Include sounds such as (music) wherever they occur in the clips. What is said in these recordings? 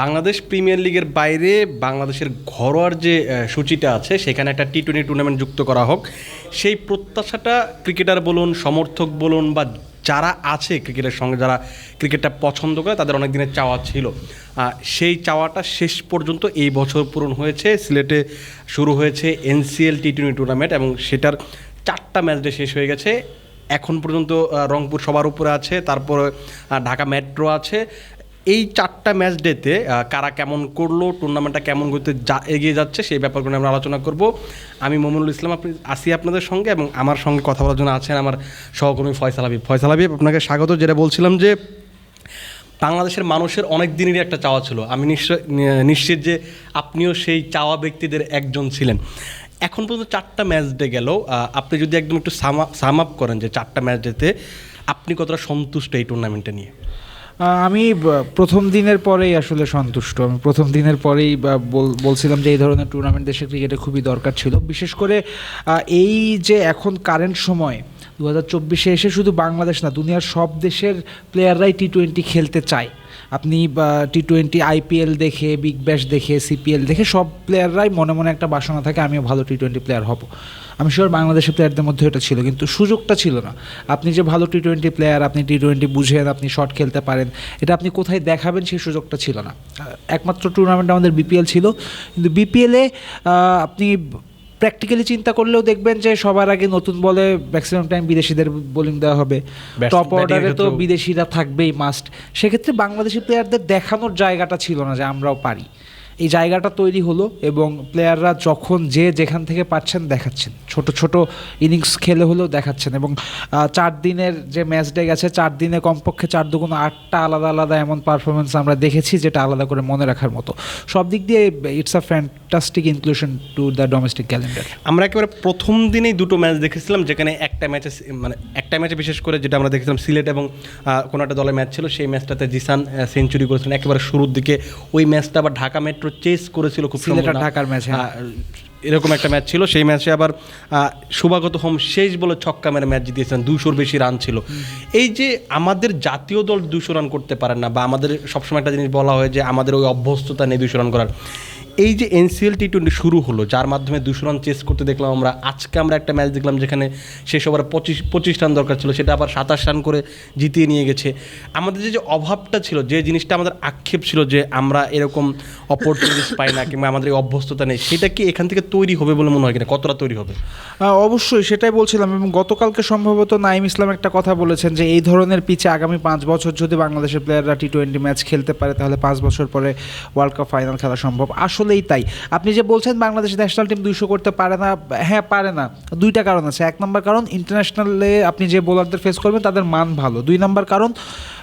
Bangladesh premier লিগের বাইরে বাংলাদেশের ঘরোয়ার যে সূচিটা আছে, সেখানে একটা টি টোয়েন্টি টুর্নামেন্ট যুক্ত করা হোক। সেই প্রত্যাশাটা ক্রিকেটার বলুন, সমর্থক বলুন, বা যারা আছে ক্রিকেটের সঙ্গে, যারা ক্রিকেটটা পছন্দ করে, তাদের অনেক দিনের চাওয়া ছিল। সেই চাওয়াটা শেষ পর্যন্ত এই বছর পূরণ হয়েছে। সিলেটে শুরু হয়েছে এনসিএল টি টোয়েন্টি টুর্নামেন্ট এবং সেটার চারটা ম্যাচ ডে শেষ হয়ে গেছে। এখন পর্যন্ত রংপুর সবার উপরে আছে, তারপর ঢাকা মেট্রো আছে। এই চারটা ম্যাচ ডেতে কারা কেমন করল টুর্নামেন্টটা কেমন করতে যা, এগিয়ে যাচ্ছে, সেই ব্যাপারগুলো আমরা আলোচনা করব। আমি মোমিনুল ইসলাম, আপনি আসি আপনাদের সঙ্গে এবং আমার সঙ্গে কথা বলার জন্য আছেন আমার সহকর্মী ফয়সাল হাবিব। ফয়সাল হাবিব, আপনাকে স্বাগত। যেটা বলছিলাম যে, বাংলাদেশের মানুষের অনেক দিনেরই একটা চাওয়া ছিল। আমি নিশ্চয় নিশ্চিত যে আপনিও সেই চাওয়া ব্যক্তিদের একজন ছিলেন। এখন পর্যন্ত চারটা ম্যাচ ডে গেল। আপনি যদি একদম একটু সাম আপ করেন যে চারটা ম্যাচ ডেতে আপনি কতটা সন্তুষ্ট এই টুর্নামেন্টটা নিয়ে? আমি প্রথম দিনের পরেই আসলে সন্তুষ্ট। আমি প্রথম দিনের পরেই বলছিলাম যে এই ধরনের টুর্নামেন্ট দেশের ক্রিকেটে খুবই দরকার ছিল। বিশেষ করে এই যে এখন কারেন্ট সময় দু হাজার চব্বিশে এসে শুধু বাংলাদেশ না, দুনিয়ার সব দেশের প্লেয়াররাই টি টোয়েন্টি খেলতে চায়। আপনি টি টোয়েন্টি আইপিএল দেখে বিগ ব্যাশ দেখে সিপিএল দেখে, সব প্লেয়াররাই মনে মনে একটা বাসনা থাকে, আমিও ভালো টি টোয়েন্টি প্লেয়ার হব। আমি শিওর বাংলাদেশের প্লেয়ারদের মধ্যে এটা ছিল, কিন্তু সুযোগটা ছিল না। আপনি যে ভালো টি টোয়েন্টি প্লেয়ার আপনি টি টোয়েন্টি বুঝেন, আপনি শট খেলতে পারেন, এটা আপনি কোথায় দেখাবেন সেই সুযোগটা ছিল না। একমাত্র টুর্নামেন্ট আমাদের বিপিএল ছিল, কিন্তু বিপিএলে আপনি প্র্যাকটিক্যালি চিন্তা করলেও দেখবেন যে সবার আগে নতুন বলে ম্যাক্সিমাম টাইম বিদেশিদের বোলিং দেওয়া হবে। টপ অর্ডারে তো বিদেশিরা থাকবেই মাস্ট সেক্ষেত্রে বাংলাদেশি প্লেয়ারদের দেখানোর জায়গাটা ছিল না যে আমরাও পারি। এই জায়গাটা তৈরি হলো এবং প্লেয়াররা যখন যে যেখান থেকে পাচ্ছেন দেখাচ্ছেন। ছোট ছোট ইনিংস খেলে হলেও দেখাচ্ছেন এবং চার দিনের যে ম্যাচ ডে গেছে, চার দিনে কমপক্ষে চার দুগুণ আটটা আলাদা আলাদা এমন পারফরমেন্স আমরা দেখেছি যেটা আলাদা করে মনে রাখার মতো। সব দিক দিয়ে it's a fantastic inclusion to the domestic calendar আমরা একেবারে প্রথম দিনেই দুটো ম্যাচ দেখেছিলাম, যেখানে একটা ম্যাচে মানে একটা ম্যাচে বিশেষ করে যেটা আমরা দেখেছিলাম, সিলেট এবং কোনো একটা দলের ম্যাচ ছিল, সেই ম্যাচটাতে জিসান সেঞ্চুরি করেছিলেন। একেবারে শুরুর দিকে ওই ম্যাচটা আবার ঢাকা মেট্রো চেস করেছিল খুব ঢাকার হ্যাঁ। এরকম একটা ম্যাচ ছিল। সেই ম্যাচে আবার আহ, শুভাগত হোম শেষ বলে ছক্কা মেরে ম্যাচ জিতিয়েছিলেন দুশোর বেশি রান ছিল। এই যে আমাদের জাতীয় দল দুশো রান করতে পারেন না বা আমাদের সবসময় একটা জিনিস বলা হয় যে আমাদের ওই অভ্যস্ততা নেই দুশো রান করার। এই যে এনসিএল টি টোয়েন্টি শুরু হলো, যার মাধ্যমে দুশো রান চেস করতে দেখলাম আমরা, আজকে আমরা একটা ম্যাচ দেখলাম যেখানে শেষ ওভারে পঁচিশ পঁচিশ রান দরকার ছিল, সেটা আবার সাতাশ রান করে জিতিয়ে নিয়ে গেছে। আমাদের যে যে অভাবটা ছিল, যে জিনিসটা আমাদের আক্ষেপ ছিল যে আমরা এরকম অপরচুনিটিস পাই না, কিংবা আমাদের এই অভ্যস্ততা নেই, সেটা কি এখান থেকে তৈরি হবে বলে মনে হয় কিনা? কতটা তৈরি হবে? অবশ্যই, সেটাই বলছিলাম, এবং গতকালকে সম্ভবত নাইম ইসলাম একটা কথা বলেছেন যে, এই ধরনের পিচে আগামী পাঁচ বছর যদি বাংলাদেশের প্লেয়াররা টি টোয়েন্টি ম্যাচ খেলতে পারে, তাহলে পাঁচ বছর পরে ওয়ার্ল্ড কাপ ফাইনাল খেলা সম্ভব। আসলেই তাই। আপনি যে বলছেন বাংলাদেশ ন্যাশনাল টিম দুইশো করতে পারে না হ্যাঁ পারে না। দুইটা কারণ আছে। এক নম্বর কারণ ইন্টারন্যাশনালে আপনি যে বোলারদের ফেস করবেন, তাদের মান ভালো। দুই নম্বর কারণ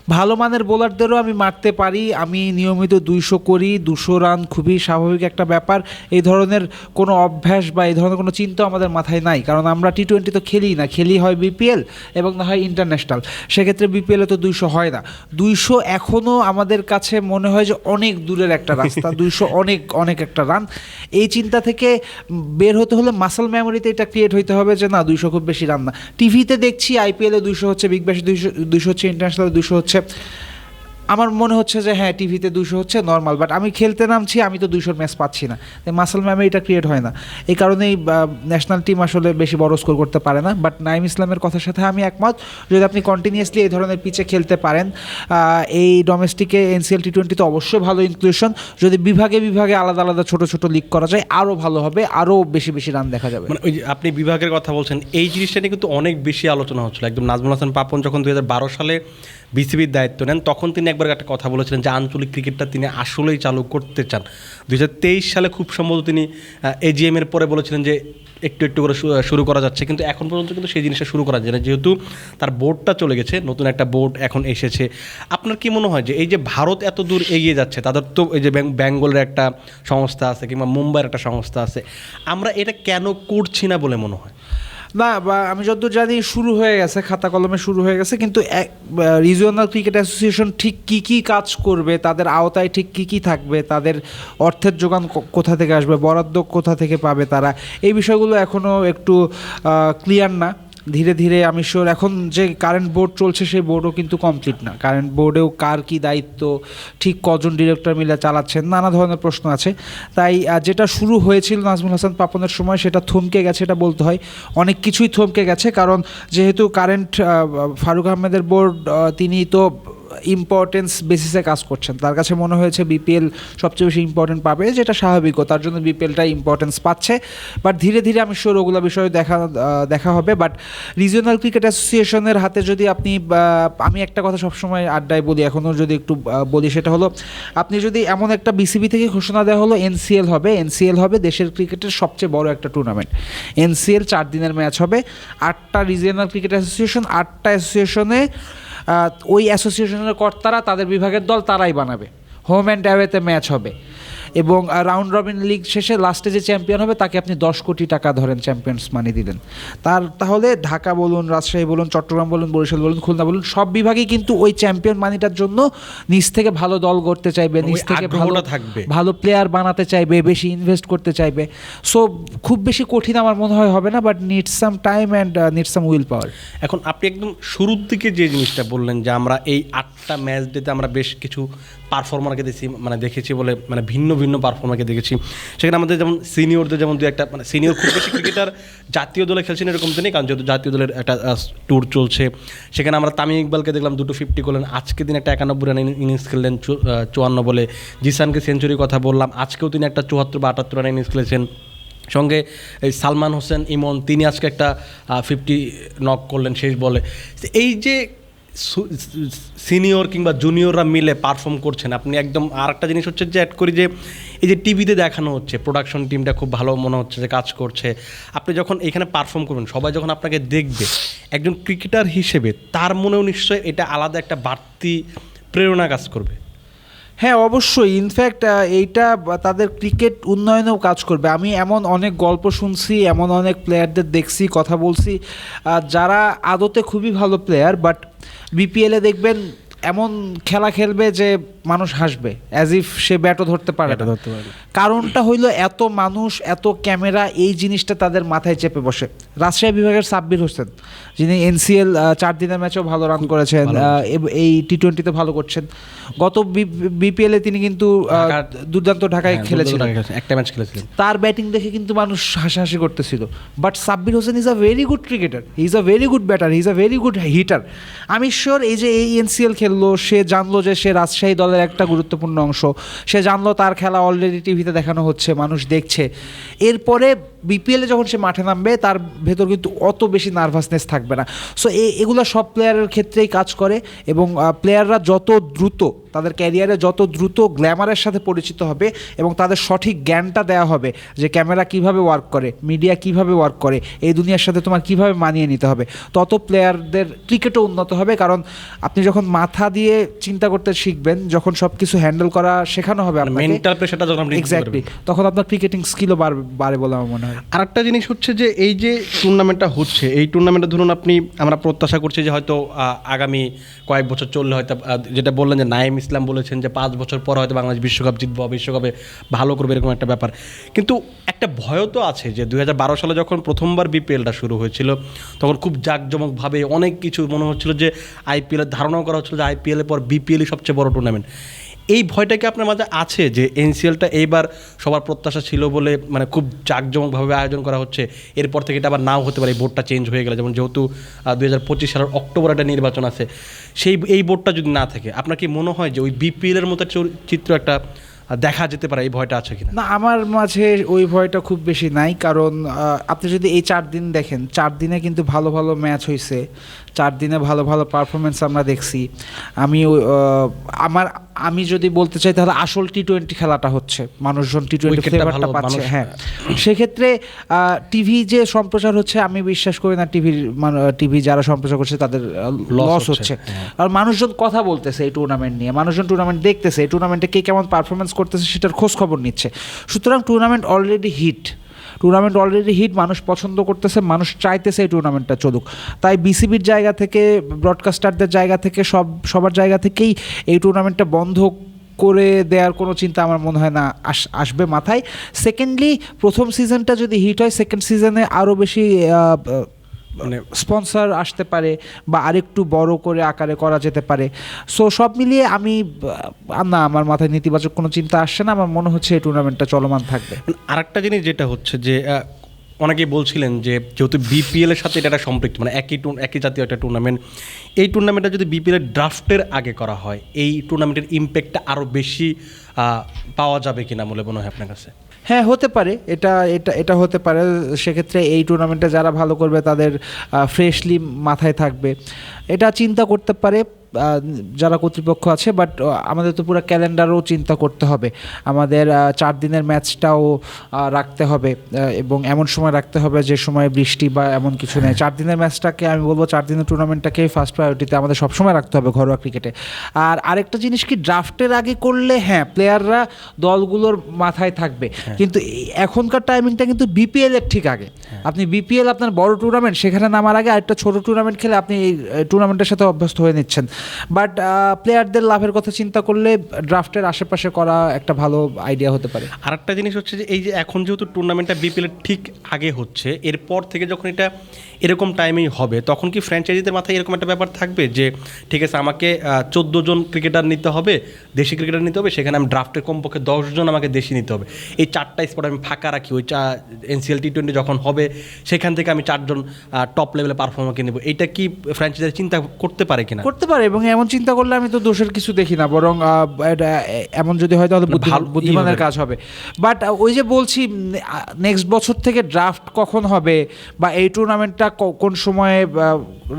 ভালো মানের বোলারদেরও আমি মারতে পারি আমি নিয়মিত দুইশো করি দুশো রান খুবই স্বাভাবিক একটা ব্যাপার। এই ধরনের কোনো অভ্যাস বা এই ধরনের কোনো চিন্তা আমাদের মাথায় নাই কারণ আমরা টি টোয়েন্টি তো খেলি না খেলি হয় বিপিএল এবং না হয় ইন্টারন্যাশনাল সেক্ষেত্রে বিপিএলে তো দুইশো হয় না। দুইশো এখনও আমাদের কাছে মনে হয় যে অনেক দূরের একটা রাস্তা (laughs) দুইশো অনেক অনেক একটা রান। এই চিন্তা থেকে বের হতে হলে মাসাল মেমোরিতে এটা ক্রিয়েট হইতে হবে যে না দুইশো খুব বেশি রান না। টিভিতে দেখছি আইপিএলে দুইশো হচ্ছে বিগ ব্যাশে দুইশো দুইশো হচ্ছে ইন্টারন্যাশনাল দুইশো হচ্ছে আমার মনে হচ্ছে যে হ্যাঁ টিভিতে দুশো হচ্ছে নর্মাল বাট আমি খেলতে নামছি, আমি তো দুশোর ম্যাচ পাচ্ছি না। মাসাল এটা ক্রিয়েট হয় না। এই কারণেই ন্যাশনাল টিম আসলে বেশি বড় স্কোর করতে পারে না বাট নাইম ইসলামের কথার সাথে আমি একমত। যদি আপনি কন্টিনিউয়াসলি এই ধরনের পিচে খেলতে পারেন এই ডোমেস্টিকে এনসিএল টি টোয়েন্টিতে অবশ্যই ভালো ইনক্লুশন যদি বিভাগে বিভাগে আলাদা আলাদা ছোট ছোট লিগ করা যায় আরও ভালো হবে আরও বেশি বেশি রান দেখা যাবে। মানে ওই আপনি বিভাগের কথা বলছেন, এই জিনিসটা নিয়ে কিন্তু অনেক বেশি আলোচনা হচ্ছিল। একদম নাজমুল হাসান পাপন যখন দুই হাজার বারো সালে বিসিবির দায়িত্ব নেন। তখন তিনি একবার একটা কথা বলেছিলেন যে আঞ্চলিক ক্রিকেটটা তিনি আসলেই চালু করতে চান। দু হাজার তেইশ সালে খুব সম্ভবত তিনি এজিএম এর পরে বলেছিলেন যে একটু একটু করে শুরু করা যাচ্ছে। কিন্তু এখন পর্যন্ত কিন্তু সেই জিনিসটা শুরু করা যায় না যেহেতু তার বোর্ডটা চলে গেছে, নতুন একটা বোর্ড এখন এসেছে। আপনার কি মনে হয় যে এই যে ভারত এত দূর এগিয়ে যাচ্ছে, তাদের তো এই যে বেঙ্গলের একটা সংস্থা আছে কিংবা মুম্বাইয়ের একটা সংস্থা আছে, আমরা এটা কেন করছি না বলে মনে হয়? না, বা আমি যতদূর জানি শুরু হয়ে গেছে, খাতা কলমে শুরু হয়ে গেছে, কিন্তু রিজিওনাল ক্রিকেট অ্যাসোসিয়েশন ঠিক কি কি কাজ করবে, তাদের আওতায় ঠিক কি কি থাকবে, তাদের অর্থের যোগান কোথা থেকে আসবে, বরাদ্দ কোথা থেকে পাবে তারা, এই বিষয়গুলো এখনও একটু ক্লিয়ার না। ধীরে ধীরে আমি শিওর এখন যে কারেন্ট বোর্ড চলছে সেই বোর্ডও কিন্তু কমপ্লিট না। কারেন্ট বোর্ডেও কার কি দায়িত্ব, ঠিক কজন ডিরেক্টর মিলে চালাচ্ছেন, নানা ধরনের প্রশ্ন আছে। তাই যেটা শুরু হয়েছিল নাজমুল হাসান পাপনের সময় সেটা থমকে গেছে, এটা বলতে হয়। অনেক কিছুই থমকে গেছে, কারণ যেহেতু কারেন্ট ফারুক আহমেদের বোর্ড তিনি তো ইম্পর্টেন্স বেসিসে কাজ করছেন। তার কাছে মনে হয়েছে বিপিএল সবচেয়ে বেশি ইম্পর্টেন্ট পাবে, যেটা স্বাভাবিকও, তার জন্য বিপিএলটা ইম্পর্টেন্স পাচ্ছে। বাট ধীরে ধীরে আমি শিওর ওগুলো বিষয়ে দেখা দেখা হবে। বাট রিজিওনাল ক্রিকেট অ্যাসোসিয়েশনের হাতে যদি আপনি আমি একটা কথা সবসময় আড্ডায় বলি, এখনও যদি একটু বলি, সেটা হলো, আপনি যদি এমন একটা বিসিবি থেকে ঘোষণা দেওয়া হলো এনসিএল হবে এনসিএল হবে দেশের ক্রিকেটের সবচেয়ে বড় একটা টুর্নামেন্ট এনসিএল চার দিনের ম্যাচ হবে। আটটা রিজিওনাল ক্রিকেট অ্যাসোসিয়েশন আটটা অ্যাসোসিয়েশনে ওই অ্যাসোসিয়েশনের কর্তারা তাদের বিভাগের দল তারাই বানাবে। হোম অ্যান্ড অ্যাওয়েতে ম্যাচ হবে। এবং রাউন্ড রবিন লিগ শেষে লাস্টে যে চ্যাম্পিয়ন হবে তাকে আপনি দশ কোটি টাকা ধরেন চ্যাম্পিয়ন্স মানি দিলেন। তার তাহলে ঢাকা বলুন রাজশাহী বলুন চট্টগ্রাম বলুন বরিশাল বলুন খুলনা বলুন সব বিভাগেই কিন্তু ওই চ্যাম্পিয়ন মানিটার জন্য নিচ থেকে ভালো দল করতে চাইবে নিচ থেকে ভালো থাকবে। ভালো প্লেয়ার বানাতে চাইবে বেশি ইনভেস্ট করতে চাইবে। সো খুব বেশি কঠিন আমার মনে হয় হবে না but needs some time and needs some will power এখন আপনি একদম শুরুর দিকে যে জিনিসটা বললেন যে আমরা এই আটটা ম্যাচ ডেতে আমরা বেশ কিছু পারফর্মারকে দেখছি মানে দেখেছি বলে মানে ভিন্ন ভিন্ন পারফর্মারকে দেখেছি। সেখানে আমাদের যেমন সিনিয়রদের যেমন দু একটা মানে সিনিয়র খুব বেশি ক্রিকেটার জাতীয় দলে খেলছেন এরকম তো নেই, কারণ যেহেতু জাতীয় দলের একটা ট্যুর চলছে। সেখানে আমরা তামিম ইকবালকে দেখলাম দুটো ফিফটি করলেন, আজকে দিন একটা একানব্বই রান ইনিংস খেললেন চুয়ান্ন বলে। জিসানকে সেঞ্চুরির কথা বললাম, আজকেও তিনি একটা চুয়াত্তর বা আটাত্তর রান ইনিংস খেলেছেন। সঙ্গে এই সালমান হোসেন ইমন, তিনি আজকে একটা ফিফটি নক করলেন শেষ বলে। এই যে সিনিয়র কিংবা জুনিয়ররা মিলে পারফর্ম করছেন। আপনি একদম আর একটা জিনিস হচ্ছে যে অ্যাড করি যে, এই যে টিভিতে দেখানো হচ্ছে প্রোডাকশন টিমটা খুব ভালো মনে হচ্ছে যে, কাজ করছে। আপনি যখন এখানে পারফর্ম করবেন, সবাই যখন আপনাকে দেখবে, একজন ক্রিকেটার হিসেবে, তার মনেও নিশ্চয়ই এটা আলাদা একটা বাড়তি প্রেরণা কাজ করবে। হ্যাঁ অবশ্যই। ইনফ্যাক্ট এইটা তাদের ক্রিকেট উন্নয়নেও কাজ করবে। আমি এমন অনেক গল্প শুনছি, এমন অনেক প্লেয়ারদের দেখছি, কথা বলছি যারা আদতে খুবই ভালো প্লেয়ার বাট বিপিএলে দেখবেন এমন খেলা খেলবে যে মানুষ হাসবে অ্যাজ ইফ সে ব্যাটও ধরতে পারে না। কারণটা হইল এত মানুষ এত ক্যামেরা এই জিনিসটা তাদের মাথায় চেপে বসে। রাজশাহী বিভাগের সাব্বির হোসেন যিনি এনসিএল চার দিনের ম্যাচেও ভালো রান করেছেন এই টি টোয়েন্টিতে ভালো করছেন। গত বিপিএলে তিনি কিন্তু দুর্দান্ত ঢাকায় হ্যাঁ, খেলেছিলেন। একটা ম্যাচ খেলেছিলেন। তার ব্যাটিং দেখে কিন্তু মানুষ হাসাহাসি করতেছিল। But Sabbir Hossain is a very good cricketer he is a very good batter he is a very good hitter আমি শিওর এই যে এই এনসিএল খেললো সে জানলো যে সে রাজশাহী দলের একটা গুরুত্বপূর্ণ অংশ। সে জানলো তার খেলা অলরেডি টিভিতে দেখানো হচ্ছে মানুষ দেখছে। এরপরে বিপিএলে যখন সে মাঠে নামবে তার ভেতর কিন্তু অত বেশি নার্ভাসনেস থাকবে না। সো এগুলো সব প্লেয়ারের ক্ষেত্রেই কাজ করে এবং প্লেয়াররা যত দ্রুত তাদের ক্যারিয়ারে যত দ্রুত গ্ল্যামারের সাথে পরিচিত হবে এবং তাদের সঠিক জ্ঞানটা দেওয়া হবে যে ক্যামেরা কীভাবে ওয়ার্ক করে মিডিয়া কীভাবে ওয়ার্ক করে এই দুনিয়ার সাথে তোমার কীভাবে মানিয়ে নিতে হবে। তত প্লেয়ারদের ক্রিকেটও উন্নত হবে কারণ আপনি যখন মাথা দিয়ে চিন্তা করতে শিখবেন যখন সব কিছু হ্যান্ডেল করা শেখানো হবে আপনাকে মেন্টাল প্রেশারটা যখন আপনি এক্স্যাক্টলি তখন আপনার ক্রিকেটিং স্কিলও বাড়বে বাড়ে বলে আমার মনে হয়। আরেকটা জিনিস হচ্ছে যে এই যে টুর্নামেন্টটা হচ্ছে, এই টুর্নামেন্টে ধরুন আপনি, আমরা প্রত্যাশা করছি যে হয়তো আগামী কয়েক বছর চললে হয়তো যেটা বললেন যে নাইম ইসলাম বলেছেন যে পাঁচ বছর পর হয়তো বাংলাদেশ বিশ্বকাপ জিতবো, বিশ্বকাপে ভালো করবে, এরকম একটা ব্যাপার। কিন্তু একটা ভয়ও তো আছে যে দুই হাজার বারো সালে যখন প্রথমবার বিপিএলটা শুরু হয়েছিল, তখন খুব জাঁকজমকভাবে অনেক কিছু মনে হচ্ছিল যে আইপিএলের ধারণাও করা হচ্ছিল যে আইপিএলের পর বিপিএলই সবচেয়ে বড় টুর্নামেন্ট এই ভয়টা কি আপনার মাঝে আছে যে এনসিএলটা এইবার সবার প্রত্যাশা ছিল বলে মানে খুব জাঁকজমকভাবে আয়োজন করা হচ্ছে, এরপর থেকে এটা আবার নাও হতে পারে, এই বোর্ডটা চেঞ্জ হয়ে গেলে? যেমন যেহেতু দুই হাজার পঁচিশ সালের অক্টোবর একটা নির্বাচন আছে, সেই, এই বোর্ডটা যদি না থাকে, আপনার কি মনে হয় যে ওই বিপিএলের মতো চিত্র একটা দেখা যেতে পারে, এই ভয়টা আছে কিনা? না, আমার মাঝে ওই ভয়টা খুব বেশি নাই, কারণ আপনি যদি এই চার দিন দেখেন, চার দিনে কিন্তু ভালো ভালো ম্যাচ হয়েছে চার দিনে ভালো ভালো পারফরমেন্স আমরা দেখছি। আমি আমার আমি যদি বলতে চাই তাহলে আসল টি টোয়েন্টি খেলাটা হচ্ছে। মানুষজন টি টোয়েন্টি ফ্লেভারটা পাচ্ছে হ্যাঁ। সেক্ষেত্রে টিভি যে সম্প্রচার হচ্ছে আমি বিশ্বাস করি না টিভির টিভি যারা সম্প্রচার করছে তাদের লস হচ্ছে, হচ্ছে। হ্যাঁ। আর মানুষজন কথা বলতেছে এই টুর্নামেন্ট নিয়ে মানুষজন টুর্নামেন্ট দেখতেছে এই টুর্নামেন্টে কে কেমন পারফরমেন্স করতেছে সেটার খোঁজ খবর নিচ্ছে। সুতরাং tournament already hit tournament already hit মানুষ পছন্দ করতেছে, মানুষ চাইতেছে এই টুর্নামেন্টটা চলুক। তাই বিসিবির জায়গা থেকে ব্রডকাস্টারদের জায়গা থেকে, সব, সবার জায়গা থেকেই এই টুর্নামেন্টটা বন্ধ করে দেওয়ার কোনো চিন্তা আমার মনে হয় না আস- আসবে মাথায়। সেকেন্ডলি প্রথম সিজনটা যদি হিট হয় সেকেন্ড সিজনে আরও বেশি মানে স্পন্সর আসতে পারে বা আরেকটু বড় করে আকারে করা যেতে পারে। সো সব মিলিয়ে আমি না আমার মাথায় নেতিবাচক কোনো চিন্তা আসছে না। আমার মনে হচ্ছে এই টুর্নামেন্টটা চলমান থাকবে। আরেকটা জিনিস যেটা হচ্ছে যে অনেকেই বলছিলেন যে যেহেতু বিপিএল এর সাথে এটা একটা সম্পৃক্ত মানে একই একই জাতীয় একটা টুর্নামেন্ট এই টুর্নামেন্টটা যদি বিপিএল এর ড্রাফটের আগে করা হয় এই টুর্নামেন্টের ইম্প্যাক্টটা আরও বেশি পাওয়া যাবে কিনা বলে মনে হয় আপনার কাছে? হ্যাঁ হতে পারে। এটা এটা এটা হতে পারে। সেক্ষেত্রে এই টুর্নামেন্টে যারা ভালো করবে তাদের ফ্রেশলি মাথায় থাকবে। এটা চিন্তা করতে পারে। যারা কর্তৃপক্ষ আছে বাট আমাদের তো পুরো ক্যালেন্ডারও চিন্তা করতে হবে। আমাদের চার দিনের ম্যাচটাও রাখতে হবে এবং এমন সময় রাখতে হবে যে সময় বৃষ্টি বা এমন কিছু নেই। চার দিনের ম্যাচটাকে আমি বলব চার দিনের টুর্নামেন্টটাকে ফার্স্ট প্রায়োরিটিতে আমাদের সবসময় রাখতে হবে ঘরোয়া ক্রিকেটে আর আরেকটা জিনিস কি ড্রাফটের আগে করলে হ্যাঁ প্লেয়াররা দলগুলোর মাথায় থাকবে। কিন্তু এখনকার টাইমিংটা কিন্তু বিপিএল এর ঠিক আগে। আপনি বিপিএল আপনার বড় টুর্নামেন্ট সেখানে নামার আগে আরেকটা ছোট টুর্নামেন্ট খেলে আপনি এই টুর্নামেন্টের সাথে অভ্যস্ত হয়ে নিচ্ছেন। বাট প্লেয়ারদের লাভের কথা চিন্তা করলে ড্রাফটের আশেপাশে করা একটা ভালো আইডিয়া হতে পারে। আরেকটা জিনিস হচ্ছে যে এই যে এখন যেহেতু টুর্নামেন্টটা বিপিএল ঠিক আগে হচ্ছে এরপর থেকে যখন এটা এরকম টাইমেই হবে তখন কি ফ্র্যাঞ্চাইজিদের মাথায় এরকম একটা ব্যাপার থাকবে যে ঠিক আছে আমাকে চোদ্দ জন ক্রিকেটার নিতে হবে দেশি ক্রিকেটার নিতে হবে সেখানে আমি ড্রাফটের কমপক্ষে দশজন আমাকে দেশি নিতে হবে। এই চারটা স্পট আমি ফাঁকা রাখি ওই চা এনসিএল টি টোয়েন্টি যখন হবে সেখান থেকে আমি চারজন টপ লেভেলে পারফর্মারকে নেব। এটা কি ফ্র্যাঞ্চাইজার চিন্তা করতে পারে কিনা? করতে পারে এবং এমন চিন্তা করলে আমি তো দোষের কিছু দেখি না বরং এটা এমন যদি হয় তাহলে ই বুদ্ধিমানের কাজ হবে। বাট ওই যে বলছি নেক্সট বছর থেকে ড্রাফট কখন হবে বা এই টুর্নামেন্টটা কোন সময়ে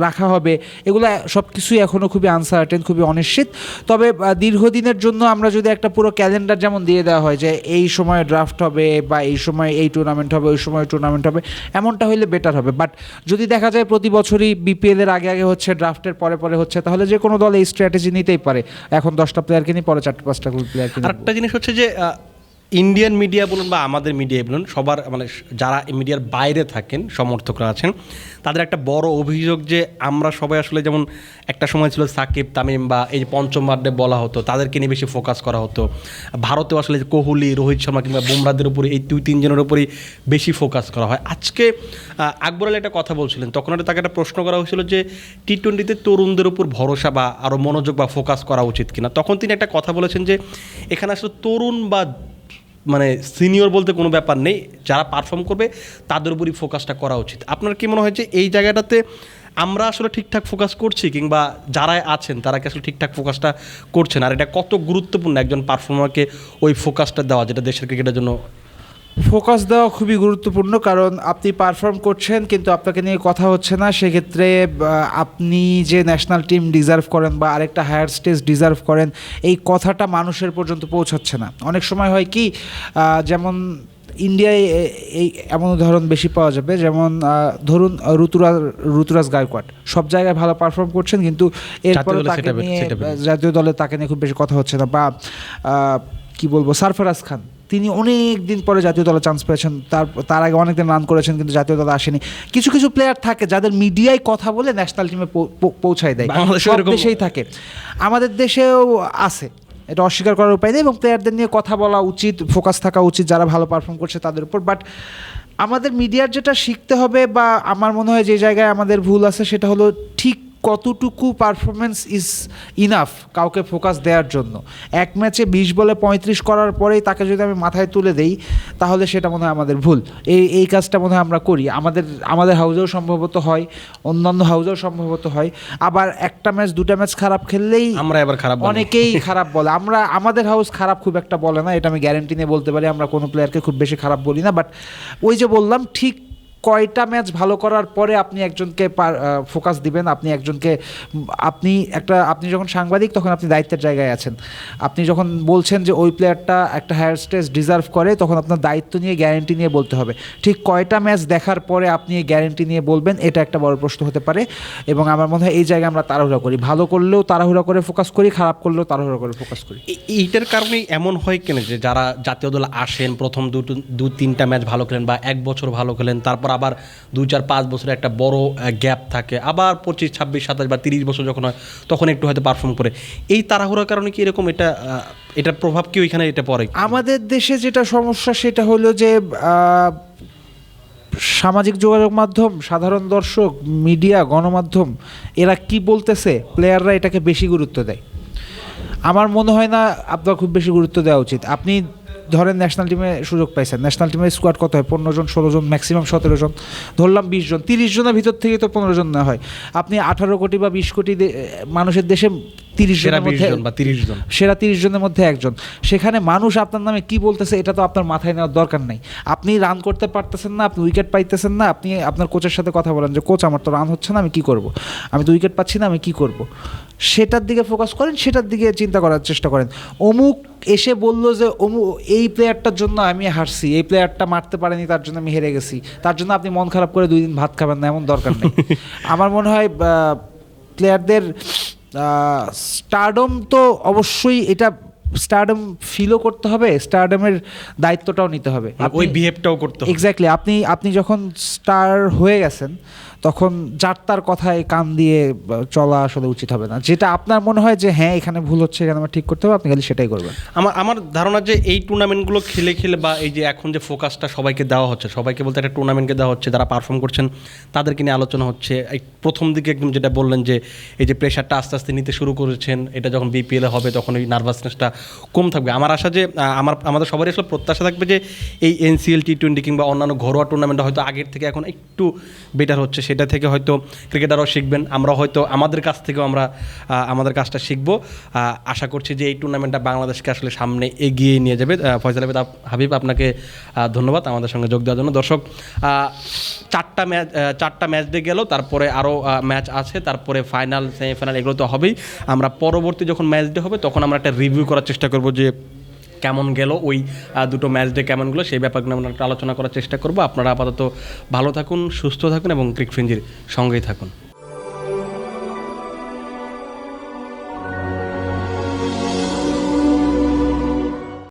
রাখা হবে এগুলো সব কিছুই এখনও খুবই আনসার্টেন খুবই অনিশ্চিত। তবে দীর্ঘদিনের জন্য আমরা যদি একটা পুরো ক্যালেন্ডার যেমন দিয়ে দেওয়া হয় যে এই সময় ড্রাফট হবে বা এই সময় এই টুর্নামেন্ট হবে ওই সময় টুর্নামেন্ট হবে এমনটা হইলে বেটার হবে। বাট যদি দেখা যায় প্রতি বছরই বিপিএল এর আগে আগে হচ্ছে ড্রাফটের পরে পরে হচ্ছে তাহলে যে কোনো দল এই স্ট্র্যাটেজি নিতেই পারে। এখন দশটা প্লেয়ারকে নিয়ে পরে চারটে পাঁচটা প্লেয়ারকে আরেকটা জিনিস হচ্ছে যে ইন্ডিয়ান মিডিয়া বলুন বা আমাদের মিডিয়া বলুন, সবার মানে যারা মিডিয়ার বাইরে থাকেন, সমর্থকরা আছেন, তাদের একটা বড় অভিযোগ যে আমরা সবাই আসলে যেমন একটা সময় ছিল সাকিব, তামিম বা এই যে পঞ্চম ওয়ার্ডে বলা হতো, তাদেরকে নিয়ে বেশি ফোকাস করা হতো। ভারতেও আসলে কোহলি, রোহিত শর্মা কিংবা বুমরাদের উপরে এই দুই, তিনজনের উপরেই বেশি ফোকাস করা হয়। আজকে আকবর আলী একটা কথা বলছিলেন, তখন একটা তাকে একটা প্রশ্ন করা হয়েছিল যে টি টোয়েন্টিতে তরুণদের উপর ভরসা বা আরও মনোযোগ বা ফোকাস করা উচিত কিনা? তখন তিনি একটা কথা বলেছেন যে এখানে আসলে তরুণ বা মানে সিনিয়র বলতে কোনো ব্যাপার নেই, যারা পারফর্ম করবে তাদের উপরই ফোকাসটা করা উচিত। আপনার কি মনে হয় যে এই জায়গাটাতে আমরা আসলে ঠিকঠাক ফোকাস করছি কিংবা যারা আছেন তারা কি আসলে ঠিকঠাক ফোকাসটা করছেন? আর এটা কত গুরুত্বপূর্ণ একজন পারফর্মারকে ওই ফোকাসটা দেওয়া যেটা দেশের ক্রিকেটের জন্য ফোকাস দেওয়া খুবই গুরুত্বপূর্ণ কারণ আপনি পারফর্ম করছেন কিন্তু আপনাকে নিয়ে কথা হচ্ছে না। সেক্ষেত্রে আপনি যে ন্যাশনাল টিম ডিজার্ভ করেন বা আরেকটা হায়ার স্টেজ ডিজার্ভ করেন এই কথাটা মানুষের পর্যন্ত পৌঁছাচ্ছে না। অনেক সময় হয় কি যেমন ইন্ডিয়ায় এই এমন উদাহরণ বেশি পাওয়া যাবে যেমন ধরুন ঋতুরাজ ঋতুরাজ গায়কোয়াড। সব জায়গায় ভালো পারফর্ম করছেন কিন্তু এরপরে তাকে নিয়ে। জাতীয় দলে তাকে নিয়ে খুব বেশি কথা হচ্ছে না বা কি বলব সারফরাজ খান। তিনি অনেক দিন পরে জাতীয় দলে চান্স পেয়েছেন। তার তার আগে অনেক দিন রান করেছেন কিন্তু জাতীয় দলে আসেনি। কিছু কিছু প্লেয়ার থাকে যাদের মিডিয়ায় কথা বলে ন্যাশনাল টিমে পৌঁছায় দেয়। সব দেশেই থাকে। আমাদের দেশেও আছে। এটা অস্বীকার করার উপায় নেই এবং প্লেয়ারদের নিয়ে কথা বলা উচিত ফোকাস থাকা উচিত যারা ভালো পারফর্ম করছে তাদের উপর। বাট আমাদের মিডিয়ার যেটা শিখতে হবে বা আমার মনে হয় যে জায়গায় আমাদের ভুল আছে সেটা হলো ঠিক কতটুকু পারফরমেন্স ইজ ইনাফ কাউকে ফোকাস দেওয়ার জন্য? এক ম্যাচে বিশ বলে পঁয়ত্রিশ করার পরেই তাকে যদি আমি মাথায় তুলে দেই তাহলে সেটা মনে হয় আমাদের ভুল। এই এই কাজটা মনে হয় আমরা করি। আমাদের আমাদের হাউজেও সম্ভবত হয় অন্যান্য হাউজেও সম্ভবত হয়। আবার একটা ম্যাচ দুটা ম্যাচ খারাপ খেললেই আমরা এবার খারাপ অনেকেই খারাপ বলে। আমরা আমাদের হাউস খারাপ খুব একটা বলে না এটা আমি গ্যারেন্টি নিয়ে বলতে পারি আমরা কোনো প্লেয়ারকে খুব বেশি খারাপ বলি না। বাট ওই যে বললাম ঠিক কয়টা ম্যাচ ভালো করার পরে আপনি একজনকে ফোকাস দিবেন? আপনি একজনকে, আপনি একটা, আপনি যখন সাংবাদিক, তখন আপনি দায়িত্বের জায়গায় আছেন। আপনি যখন বলছেন যে ওই প্লেয়ারটা একটা হায়ার স্টেজ ডিজার্ভ করে, তখন আপনার দায়িত্ব নিয়ে গ্যারেন্টি নিয়ে বলতে হবে। ঠিক কয়টা ম্যাচ দেখার পরে আপনি এই গ্যারেন্টি নিয়ে বলবেন, এটা একটা বড় প্রশ্ন হতে পারে। এবং আমার মনে হয় এই জায়গায় আমরা তাড়াহুড়া করি। ভালো করলেও তাড়াহুড়া করে ফোকাস করি, খারাপ করলেও তাড়াহুড়া করে ফোকাস করি। এইটার কারণেই এমন হয় কেন যে, যারা জাতীয় দলে আসেন, প্রথম দুটো দু, তিনটা ম্যাচ ভালো খেলেন বা এক বছর ভালো খেলেন, তারপর আবার দুই চার পাঁচ বছরে একটা বড় গ্যাপ থাকে। আবার পঁচিশ, ছাব্বিশ, সাতাশ বা তিরিশ বছর যখন হয়, তখন একটু হয়তো পারফর্ম করে। এই তাড়াহুড়ার কারণে কি এরকম এটা এটার প্রভাব কি ওইখানে এটা পড়ে? আমাদের দেশে যেটা সমস্যা, সেটা হলো যে সামাজিক যোগাযোগ মাধ্যম, সাধারণ দর্শক, মিডিয়া, গণমাধ্যম, এরা কি বলতেছে প্লেয়াররা এটাকে বেশি গুরুত্ব দেয়। আমার মনে হয় না আপনার খুব বেশি গুরুত্ব দেওয়া উচিত। আপনি ধরেন ন্যাশনাল টিমে সুযোগ পাইছেন। ন্যাশনাল টিমের স্কোয়াড কত হয়? পনেরো জন ষোলো জন ম্যাক্সিমাম সতেরো জন। ধরলাম বিশ জন তিরিশ জনের ভিতর থেকে তো পনেরো জন না হয়। আপনি আঠারো কোটি বা বিশ কোটি মানুষের দেশে তিরিশ জনের মধ্যে বা তিরিশ জন। সেরা তিরিশ জনের মধ্যে একজন। সেখানে মানুষ আপনার নামে কি বলতেছে এটা তো আপনার মাথায় নেওয়ার দরকার নাই। আপনি রান করতে পারতেছেন না আপনি উইকেট পাইতেছেন না আপনি আপনার কোচের সাথে কথা বলেন যে কোচ আমার তো রান হচ্ছে না আমি কি করব? আমি তো উইকেট পাচ্ছি না আমি কি করব? সেটার দিকে ফোকাস করেন সেটার দিকে চিন্তা করার চেষ্টা করেন। অমুক এসে বলল যে অমু এই প্লেয়ারটার জন্য আমি হারছি। এই প্লেয়ারটা মারতে পারেনি তার জন্য আমি হেরে গেছি। তার জন্য আপনি মন খারাপ করে দুই দিন ভাত খাবেন না এমন দরকার নেই। (laughs) আমার মনে হয় প্লেয়ারদের স্টারডম তো অবশ্যই এটা স্টারডম ফিলও করতে হবে স্টারডমের দায়িত্বটাও নিতে হবে। ওই বিহেভটাও করতে হবে। এক্স্যাক্টলি আপনি আপনি যখন স্টার হয়ে গেছেন তখন যার তার কথায় কান দিয়ে চলা আসলে উচিত হবে না। যেটা আপনার মনে হয় যে হ্যাঁ এখানে ভুল হচ্ছে, এখানে আমার ঠিক করতে হবে, আপনি খালি সেটাই করবেন। আমার আমার ধারণা যে, এই টুর্নামেন্টগুলো খেলে খেলে বা এই যে, এখন যে ফোকাসটা সবাইকে দেওয়া হচ্ছে, সবাইকে বলতে একটা টুর্নামেন্টকে দেওয়া হচ্ছে, যারা পারফর্ম করছেন, তাদেরকে নিয়ে আলোচনা হচ্ছে। এই প্রথম দিকে একদম যেটা বললেন যে, এই যে প্রেশারটা আস্তে আস্তে নিতে শুরু করেছেন, এটা যখন বিপিএল হবে, তখন ওই নার্ভাসনেসটা কম থাকবে। আমার আশা যে আমার, আমাদের সবারই আসলে প্রত্যাশা থাকবে যে, এই এনসিএল টি টোয়েন্টি কিংবা অন্যান্য ঘরোয়া টুর্নামেন্ট হয়তো আগের থেকে এখন একটু বেটার হচ্ছে। সেটা থেকে হয়তো ক্রিকেটারও শিখবেন। আমরা হয়তো আমাদের কাছ থেকেও আমরা আমাদের কাজটা শিখব। আশা করছি যে এই টুর্নামেন্টটা বাংলাদেশকে আসলে সামনে এগিয়ে নিয়ে যাবে। আহমেদ আপ- হাবিব, আপনাকে ধন্যবাদ আমাদের সঙ্গে যোগ দেওয়ার জন্য। দর্শক চারটা ম্যাচ চারটা ম্যাচ দিয়ে গেল, তারপরে আরও ম্যাচ আছে, তারপরে ফাইনাল সেমিফাইনাল এগুলো তো হবেই। আমরা পরবর্তী যখন ম্যাচ ডে হবে, তখন আমরা একটা রিভিউ করার চেষ্টা করব যে কেমন গেল, ওই দুটো ম্যাচ ডে কেমন গেলো, সেই ব্যাপারগুলো আমরা একটা আলোচনা করার চেষ্টা করব। আপনারা আপাতত ভালো থাকুন, সুস্থ থাকুন এবং ক্রিকফিঞ্জির সঙ্গেই থাকুন।